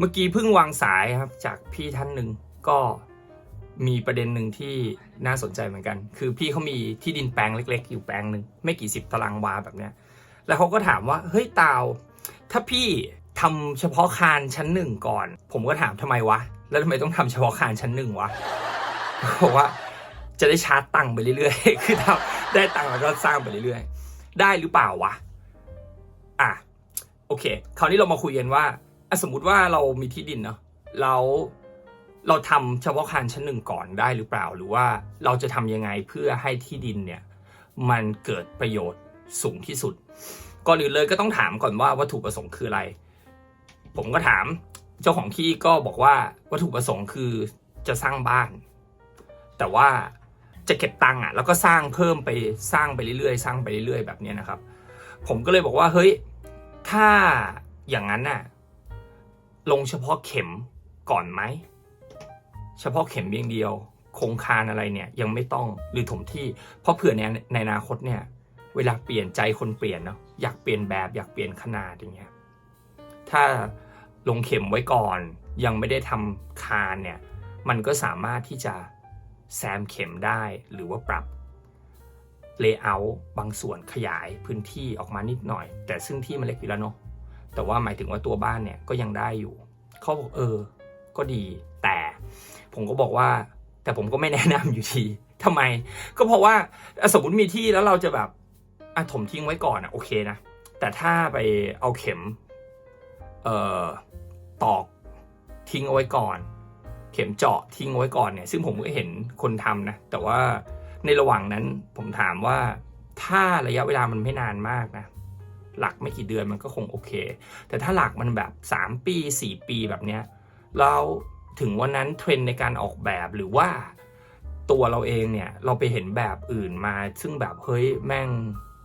เมื่อกี้เพิ่งวางสายครับจากพี่ท่านหนึ่งก็มีประเด็นหนึ่งที่น่าสนใจเหมือนกัน คือพี่เขามีที่ดินแปลงเล็ก ๆ อยู่แปลงหนึ่งไม่กี่สิบตารางวาแบบเนี้ยแล้วเขาก็ถามว่าเฮ้ยตาวถ้าพี่ทำเฉพาะคานชั้นหนึ่งก่อน ผมก็ถามทำไมวะ แล้วทำไมต้องทำเฉพาะคานชั้นหนึ่งวะบอกว่าจะได้ชาร์จตังค์ไปเรื่อยๆ คือทำได้ตังค์แล้วก็สร้างไปเรื่อยๆ ได้หรือเปล่าวะ อะ โอเค คราวนี้เรามาคุยกันว่า สมมุติว่าเรามีที่ดินเนาะแล้วเราทำเฉพาะคานชั้นหนึ่งก่อนได้หรือเปล่า หรือว่าเราจะทำยังไงเพื่อให้ที่ดินเนี่ยมันเกิดประโยชน์สูงที่สุด ก่อนอื่นเลยก็ต้องถามก่อนว่าวัตถุประสงค์คืออะไร ผมก็ถามเจ้าของที่ก็บอกว่าวัตถุประสงค์คือจะสร้างบ้าน แต่ว่าจะเก็บตังค์อะแล้วก็สร้างเพิ่มไปสร้างไปเรื่อยๆ สร้างไปเรื่อยๆ แบบนี้นะครับ ผมก็เลยบอกว่าเฮ้ยถ้าอย่างนั้นน่ะ ลงเฉพาะเข็มก่อนไหม เฉพาะเข็มเพียงเดียวโครงคานอะไรเนี่ยยังไม่ต้องหรือถมที่ เพราะเผื่อในในอนาคตเนี่ยเวลาเปลี่ยนใจคนเปลี่ยนเนาะอยากเปลี่ยนแบบอยากเปลี่ยนขนาดอย่างเงี้ยถ้าลงเข็มไว้ก่อน ยังไม่ได้ทำคานเนี่ยมันก็สามารถที่จะแซมเข็มได้หรือว่าปรับเลเยอร์บางส่วนขยายพื้นที่ออกมานิดหน่อย แต่ซึ่งที่มันเล็กอยู่แล้วเนาะ แต่ว่าหมายถึงว่าตัวบ้านเนี่ยก็ยังได้อยู่เขาบอกเออ ก็ดี แต่ผมก็บอกว่า แต่ผมก็ไม่แนะนำอยู่ดีทำไม ก็เพราะว่าสมมติมีที่แล้วเราจะแบบอะถมทิ้งไว้ก่อนอะโอเคนะ แต่ถ้าไปเอาเข็ม เอ่อตอกทิ้งเอาไว้ก่อน เข็มเจาะทิ้งเอาไว้ก่อนเนี่ย ซึ่งผมก็เห็นคนทำนะ แต่ว่าในระหว่างนั้นผมถามว่าถ้าระยะเวลามันไม่นานมากนะ หลักไม่กี่เดือนมันก็คงโอเค แต่ถ้าหลักมันแบบ 3 ปี 4 ปีแบบเนี้ยเราถึงวันนั้นเทรนในการออกแบบหรือว่าตัวเราเองเนี่ยเราไปเห็นแบบอื่นมา ซึ่งแบบเฮ้ยแม่ง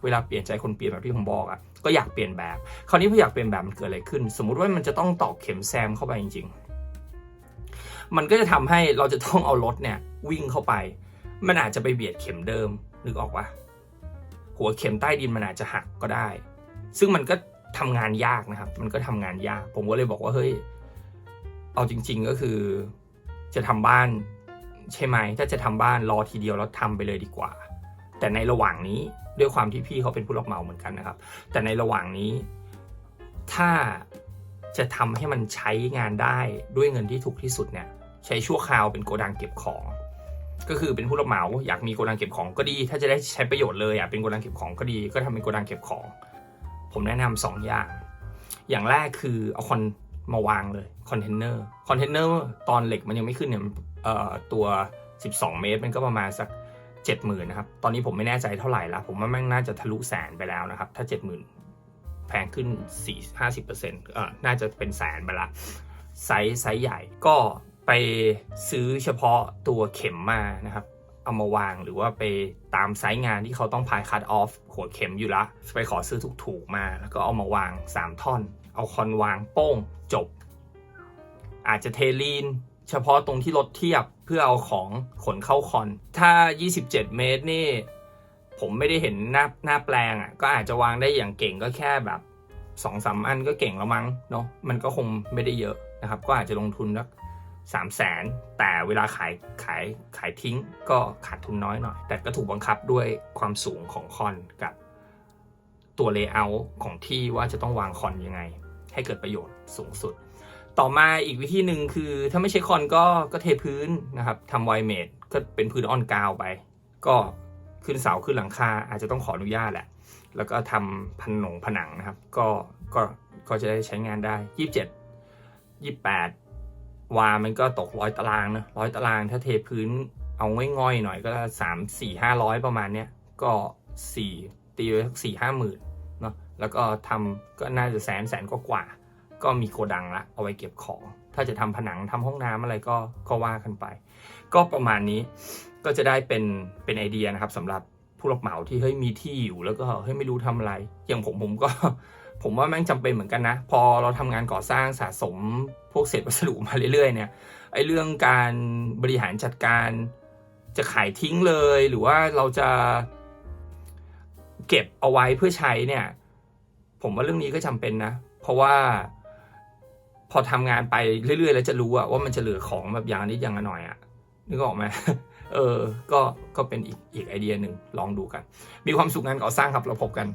เวลาเปลี่ยนใจคนเปลี่ยนแบบที่ผมบอกอะ่ะก็อยากเปลี่ยนแบบ คราวนี้พออยากเปลี่ยนแบบมันเกิดอะไรขึ้น สมมุติว่ามันจะต้องตอกเข็มแซมเข้าไปจริง ๆ มันก็จะทำให้เราจะต้องเอารถเนี่ยวิ่งเข้าไป มันอาจจะไปเบียดเข็มเดิมนึกออกปะหัวเข็มใต้ดินมันอาจจะหักก็ได้ ซึ่งมันก็ทำงานยากนะครับ มันก็ทำงานยาก ผมก็เลยบอกว่าเฮ้ย เอาจริง ๆ ก็คือ จะทำบ้านใช่ไหม ถ้าจะทำบ้านรอทีเดียวแล้วทำไปเลยดีกว่า แต่ในระหว่างนี้ด้วยความที่พี่เขาเป็นผู้รับเหมาเหมือนกันนะครับ แต่ในระหว่างนี้ ถ้าจะทำให้มันใช้งานได้ด้วยเงินที่ถูกที่สุดเนี่ย ใช้ชั่วคราวเป็นโกดังเก็บของ ก็คือเป็นผู้รับเหมาอยากมีโกดังเก็บของก็ดี ถ้าจะได้ใช้ประโยชน์เลยอะเป็นโกดังเก็บของก็ดี ก็ทำเป็นโกดังเก็บของ ผมแนะนำสองอย่าง อย่างแรกคือเอาคอนมาวางเลยคอนเทนเนอร์คอนเทนเนอร์ตอนเหล็กมันยังไม่ขึ้นเนี่ยตัว 12 เมตร มันก็ประมาณสัก 70,000นะครับ ตอนนี้ผมไม่แน่ใจเท่าไหร่ละผมว่าแม่งน่าจะทะลุแสนไปแล้วนะครับ ถ้า 70,000 แพงขึ้น 4 50%เอ่อน่าจะเป็นแสนไปละไซส์ไซส์ใหญ่ก็ไปซื้อเฉพาะตัวเข็มมานะครับ เอามาวางหรือว่าไปตามไซส์งานที่เขาต้องพายคัตออฟหัวเข็มอยู่ละ ไปขอซื้อถูกๆมา แล้วก็เอามาวาง 3 ท่อน เอาคอนวางโป้งจบ อาจจะเทลีน เฉพาะตรงที่รถเทียบเพื่อเอาของขนเข้าคอน ถ้า 27 เมตรนี่ ผมไม่ได้เห็นหน้าหน้าแปลงอะก็อาจจะวางได้อย่างเก่งก็แค่แบบสองสามอันก็เก่งแล้วมั้งเนาะมันก็คงไม่ได้เยอะนะครับ ก็อาจจะลงทุนสัก สามแสนแต่เวลาขายขายขายทิ้งก็ขาดทุนน้อยหน่อย แต่ก็ถูกบังคับด้วยความสูงของคอนกับตัวเลเยอร์ของที่ว่าจะต้องวางคอนยังไง ให้เกิดประโยชน์สูงสุด ต่อมาอีกวิธีหนึ่งคือถ้าไม่ใช่คอนก็ก็เทพื้นนะครับทำไวเมดก็เป็นพื้นออนกาวไป ก็ขึ้นเสาขึ้นหลังคาอาจจะต้องขออนุญาตแหละ แล้วก็ทำผนงผนังนะครับ ก็ก็ก็จะได้ใช้งานได้ยี่สิบเจ็ดยี่แปด วา มันก็ตกร้อยตารางนะร้อยตารางถ้าเทพื้นเอาง่อยๆหน่อยก็สามสี่ห้าร้อยประมาณเนี้ยก็สี่ตีไว้สี่ห้าหมื่นเนาะแล้วก็ทำก็น่าจะแสนแสนก็กว่า ก็มีโกดังละเอาไว้เก็บของ ถ้าจะทำผนังทำห้องน้ำอะไรก็ก็ว่ากันไป ก็ประมาณนี้ก็จะได้เป็นเป็นไอเดียนะครับสำหรับผู้รับเหมาที่เฮ้ยมีที่อยู่แล้วก็เฮ้ยไม่รู้ทำอะไร อย่างผมผมก็ ผมว่าแม่งจำเป็นเหมือนกันนะ พอเราทำงานก่อสร้างสะสมพวกเศษวัสดุมาเรื่อยๆเนี่ยไอเรื่องการบริหารจัดการจะขายทิ้งเลย หรือว่าเราจะเก็บเอาไว้เพื่อใช้เนี่ย ผมว่าเรื่องนี้ก็จำเป็นนะ เพราะว่าพอทำงานไปเรื่อย ๆ แล้วจะรู้อะว่ามันจะเหลือของแบบอย่างนิดอย่างหน่อยอะนึกออกไหมเออ ก็ก็เป็นอีกอีกไอเดียหนึ่งลองดูกัน มีความสุขงานก่อสร้างครับเราพบกัน